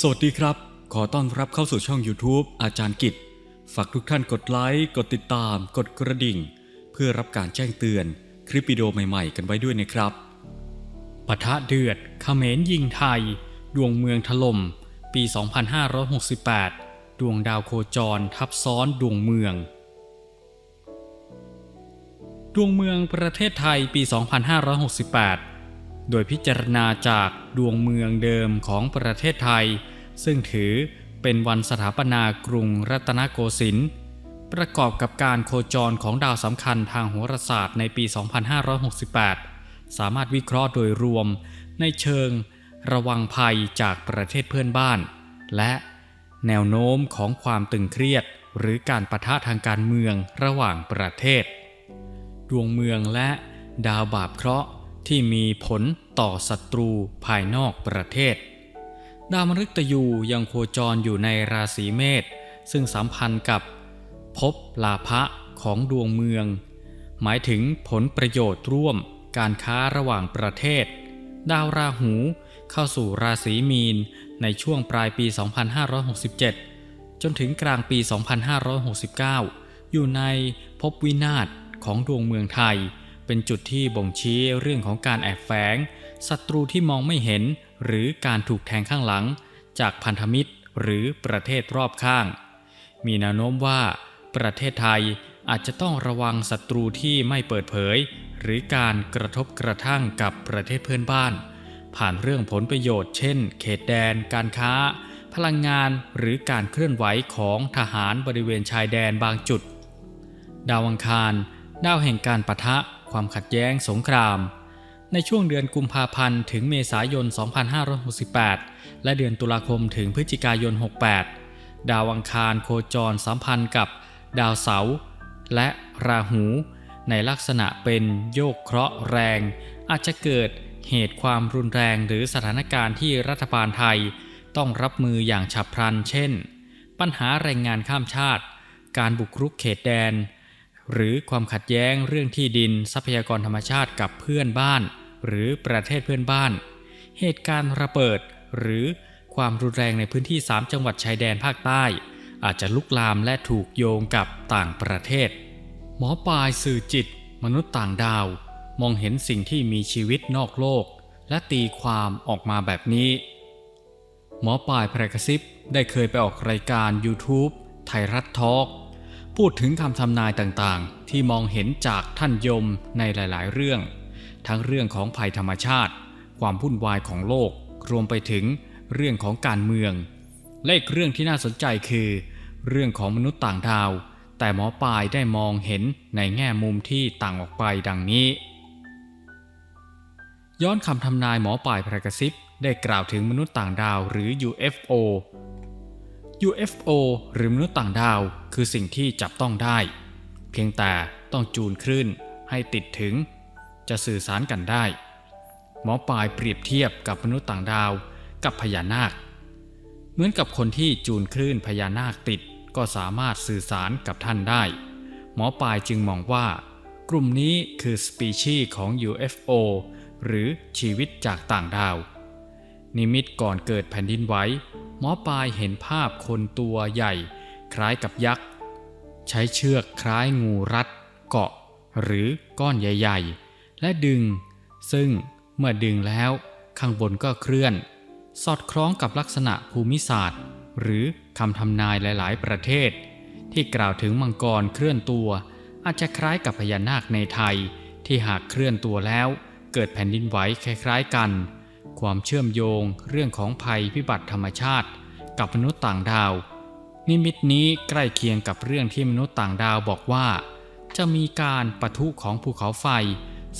สวัสดีครับ ขอต้อนรับเข้าสู่ช่อง YouTube อาจารย์กิจ ฝากทุกท่านกดไลค์ กดติดตาม กดกระดิ่ง เพื่อรับการแจ้งเตือนคลิปวิดีโอใหม่ๆ กันไว้ด้วยนะครับปะทะเดือดเขมรยิงไทย ดวงเมืองถล่ม ปี 2568 ดวงดาวโคจรทับซ้อนดวงเมือง ดวงเมืองประเทศไทยปี 2568 โดยพิจารณาจากดวงเมืองเดิมของประเทศไทย ซึ่งถือเป็นวันสถาปนากรุงรัตนโกสินทร์ประกอบกับการโคจรของดาวสำคัญทางโหราศาสตร์ในปี 2568 สามารถวิเคราะห์โดยรวมในเชิงระวังภัยจากประเทศเพื่อนบ้าน และแนวโน้มของความตึงเครียด หรือการประทะทางการเมืองระหว่างประเทศ ดวงเมืองและดาวบาปเคราะห์ ที่มีผลต่อศัตรูภายนอกประเทศ ดาวมฤตยูยังโคจรอยู่ในราศีเมษซึ่งสัมพันธ์กับภพลาภะของดวงเมือง หมายถึงผลประโยชน์ร่วมการค้าระหว่างประเทศ ดาวราหูเข้าสู่ราศีมีนในช่วงปลายปี 2567 จนถึงกลางปี 2569 อยู่ในภพวินาศของดวงเมืองไทย เป็นจุดที่บ่งชี้เรื่องของการแอบแฝงศัตรูที่มองไม่เห็น หรือการถูกแทงข้างหลัง จากพันธมิตรหรือประเทศรอบข้าง มีแนวโน้มว่า ประเทศไทยอาจจะต้องระวังศัตรูที่ไม่เปิดเผย หรือการกระทบกระทั่งกับประเทศเพื่อนบ้าน ผ่านเรื่องผลประโยชน์เช่น เขตแดน การค้า พลังงานหรือการเคลื่อนไหวของทหารบริเวณชายแดนบางจุด ดาวอังคารดาวแห่งการปะทะ ความขัดแย้งสงคราม ในช่วงเดือนกุมภาพันธ์ถึงเมษายน 2568 และเดือนตุลาคมถึงพฤศจิกายน 68 ดาวอังคารโคจรสัมพันธ์กับดาวเสาร์และราหู ในลักษณะเป็นโยกเคราะห์แรง อาจจะเกิดเหตุความรุนแรงหรือสถานการณ์ที่รัฐบาลไทย ต้องรับมืออย่างฉับพลัน เช่น ปัญหาแรงงานข้ามชาติ การบุกรุกเขตแดน หรือความขัดแย้งเรื่องที่ดินทรัพยากรธรรมชาติกับเพื่อนบ้าน หรือประเทศเพื่อนบ้าน เหตุการณ์ระเบิด หรือความรุนแรงในพื้นที่ 3 จังหวัดชายแดนภาคใต้ อาจจะลุกลามและถูกโยงกับต่างประเทศ หมอปลายสื่อจิต มนุษย์ต่างดาว มองเห็นสิ่งที่มีชีวิตนอกโลก และตีความออกมาแบบนี้ หมอปลายแพรกซิบได้เคยไปออกรายการ YouTube ไทยรัฐทอล์ก พูดถึงคำทำนายต่างๆ ที่มองเห็นจากท่านยมในหลายๆ เรื่อง ทั้งเรื่องของภัยธรรมชาติ ความวุ่นวายของโลก รวมไปถึงเรื่องของการเมือง และอีกเรื่องที่น่าสนใจคือ เรื่องของมนุษย์ต่างดาว แต่หมอปลายได้มองเห็นในแง่มุมที่ต่างออกไปดังนี้ ย้อนคำทำนายหมอปลายพระกระซิบได้กล่าวถึงมนุษย์ต่างดาวหรือ UFO UFO หรือมนุษย์ต่างดาว คือสิ่งที่จับต้องได้ เพียงแต่ต้องจูนคลื่นให้ติดถึง จะสื่อสารกันได้ หมอปลายเปรียบเทียบกับมนุษย์ต่างดาวกับพญานาค เหมือนกับคนที่จูนคลื่นพญานาคติดก็สามารถสื่อสารกับท่านได้ หมอปลายจึงมองว่า กลุ่มนี้คือสปีชีส์ของ UFO หรือชีวิตจากต่างดาว นิมิตก่อนเกิดแผ่นดินไหว มอปลายเห็นภาพคนตัวใหญ่ คล้ายกับยักษ์ ใช้เชือกคล้ายงูรัด เกาะ หรือก้อนใหญ่ ๆ และดึง ซึ่งเมื่อดึงแล้วข้างบนก็เคลื่อน สอดคล้องกับลักษณะภูมิศาสตร์ หรือคำทำนายหลาย ๆ ประเทศ ที่กล่าวถึงมังกรเคลื่อนตัว อาจจะคล้ายกับพญานาคในไทย ที่หากเคลื่อนตัวแล้ว เกิดแผ่นดินไหวคล้าย ๆ กัน ความเชื่อมโยงเรื่องของภัยพิบัติธรรมชาติ กับมนุษย์ต่างดาว นิมิตนี้ใกล้เคียงกับเรื่องที่มนุษย์ต่างดาวบอกว่า จะมีการปะทุของภูเขาไฟ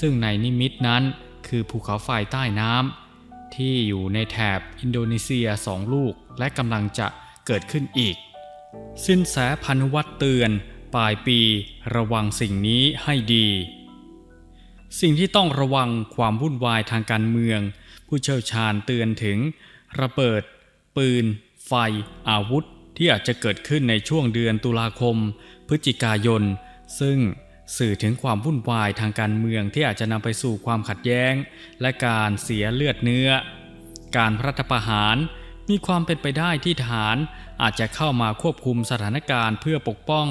ซึ่งในนิมิตนั้นคือภูเขาไฟใต้น้ำที่อยู่ในแถบอินโดนีเซียสองลูกและกำลังจะเกิดขึ้นอีก สินแสพันวัตเตือนปลายปีระวังสิ่งนี้ให้ดี สิ่งที่ต้องระวังความวุ่นวายทางการเมือง ผู้เชี่ยวชาญเตือนถึง ระเบิด ปืน ไฟ อาวุธ ที่อาจจะเกิดขึ้นในช่วงเดือนตุลาคม พฤศจิกายน ซึ่งสื่อถึงความวุ่นวายทางการเมืองที่อาจจะนำไปสู่ความขัดแย้ง และการเสียเลือดเนื้อ การรัฐประหารมีความเป็นไปได้ที่ทหารอาจจะเข้ามาควบคุมสถานการณ์เพื่อปกป้อง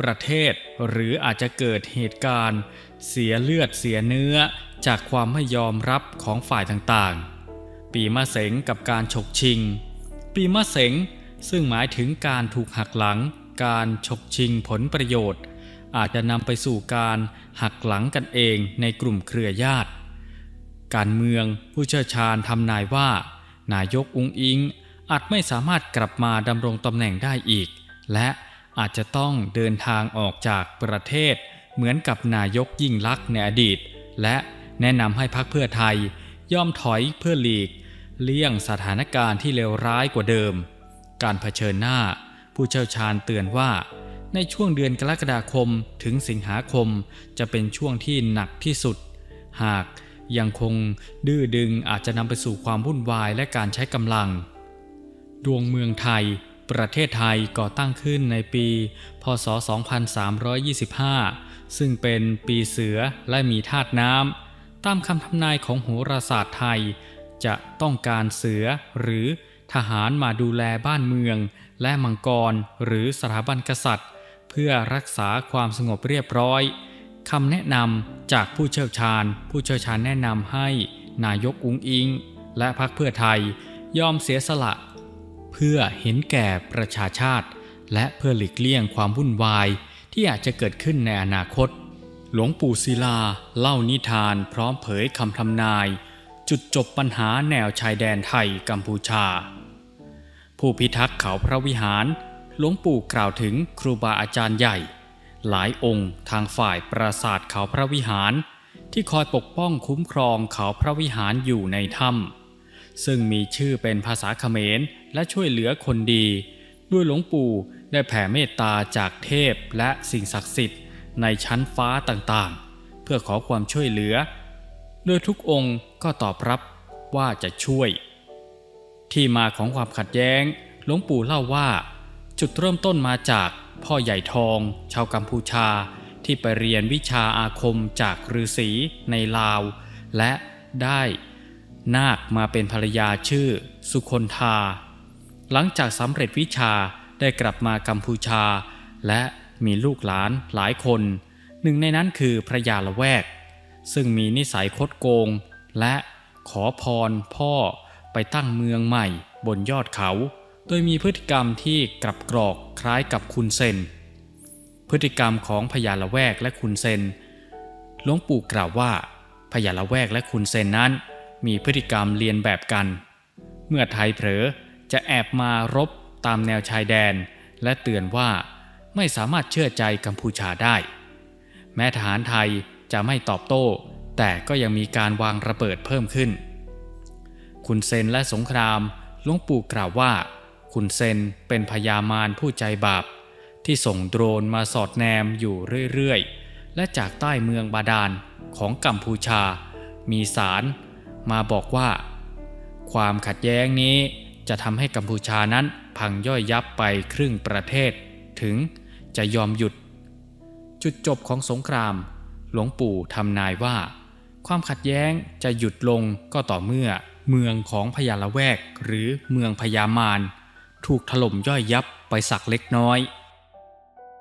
ประเทศ หรืออาจจะเกิดเหตุการณ์ เสียเลือดเสียเนื้อจากความไม่ยอมรับของฝ่ายต่างๆ ปีมะเสงกับการฉกชิง ปีมะเสงซึ่งหมายถึงการถูกหักหลัง การฉกชิงผลประโยชน์ อาจจะนำไปสู่การหักหลังกันเองในกลุ่มเครือญาติ การเมืองผู้เชี่ยวชาญทำนายว่า นายกอุงอิงอาจไม่สามารถกลับมาดำรงตำแหน่งได้อีก และ อาจจะต้องเดินทางออกจากประเทศ เหมือนกับนายกยิ่งลักษณ์ในอดีต และแนะนำให้พรรคเพื่อไทย ย่อมถอยเพื่อหลีก เลี่ยงสถานการณ์ที่เลวร้ายกว่าเดิม การเผชิญหน้า ผู้เชี่ยวชาญเตือนว่า ในช่วงเดือนกรกฎาคมถึงสิงหาคมจะเป็นช่วงที่หนักที่สุด หากยังคงดื้อดึงอาจจะนำไปสู่ความวุ่นวายและการใช้กำลัง ดวงเมืองไทย ประเทศไทยก่อตั้งขึ้นในปี พศ 2325 ซึ่งเป็นปีเสือและมีธาตุน้ำ ตามคำทำนายของโหราศาสตร์ไทย จะต้องการเสือหรือทหารมาดูแลบ้านเมือง และมังกรหรือสถาบันกษัตริย์ เพื่อรักษาความสงบเรียบร้อยคำแนะนำจากผู้เชี่ยวชาญ ผู้เชี่ยวชาญแนะนำให้นายกอุงอิง และพรรคเพื่อไทยยอมเสียสละ เพื่อเห็นแก่ประชาชาติ และเพื่อหลีกเลี่ยงความวุ่นวายที่อาจจะเกิดขึ้นในอนาคต หลวงปู่ศิลาเล่านิทานพร้อมเผยคำทำนาย จุดจบปัญหาแนวชายแดนไทยกัมพูชา ผู้พิทักษ์เขาพระวิหาร หลวงปู่กล่าวถึงครูบาอาจารย์ใหญ่ หลายองค์ทางฝ่ายปราสาทเขาพระวิหาร ที่คอยปกป้องคุ้มครองเขาพระวิหารอยู่ในถ้ำ ซึ่งมีชื่อเป็นภาษาเขมรและช่วยเหลือคนดี ด้วยหลวงปู่ได้แผ่เมตตาจากเทพและสิ่งศักดิ์สิทธิ์ในชั้นฟ้าต่างๆ เพื่อขอความช่วยเหลือ โดยทุกองค์ก็ตอบรับว่าจะช่วย ที่มาของความขัดแย้ง หลวงปู่เล่าว่า จุดเริ่มต้นมาจากพ่อใหญ่ทอง ชาวกัมพูชาที่ไปเรียนวิชาอาคมจากฤาษีในลาว และได้ นาคมาเป็นภรรยาชื่อ สุคนธา หลังจากสำเร็จวิชาได้กลับมากัมพูชา และมีลูกหลานหลายคน หนึ่งในนั้นคือพระยาละแวก ซึ่งมีนิสัยคดโกง และขอพรพ่อไปตั้งเมืองใหม่บนยอดเขา โดยมีพฤติกรรมที่กลับกรอกคล้ายกับคุณเซน พฤติกรรมของพญาละแวกและคุณเซนหลวงปู่กล่าวว่าพญาละแวกและคุณเซนนั้น มีพฤติกรรมเรียนแบบกัน เมื่อไทยเผลอจะแอบมารบตามแนวชายแดน และเตือนว่าไม่สามารถเชื่อใจกัมพูชาได้ แม้ทหารไทยจะไม่ตอบโต้ แต่ก็ยังมีการวางระเบิดเพิ่มขึ้น คุณเซนและสงครามหลวงปู่กล่าวว่า คุณเซนเป็นพญามารผู้ใจบาป ที่ส่งโดรนมาสอดแนมอยู่เรื่อยๆ และจากใต้เมืองบาดาลของกัมพูชา มีสาร มาบอกว่า ความขัดแย้งนี้จะทำให้กัมพูชานั้นพังย่อยยับไปครึ่งประเทศ ถึงจะยอมหยุด จุดจบของสงคราม หลวงปู่ทำนายว่า ความขัดแย้งจะหยุดลงก็ต่อเมื่อเมืองของพญาละแวกหรือเมืองพญามารถูกถล่มย่อยยับไปสักเล็กน้อย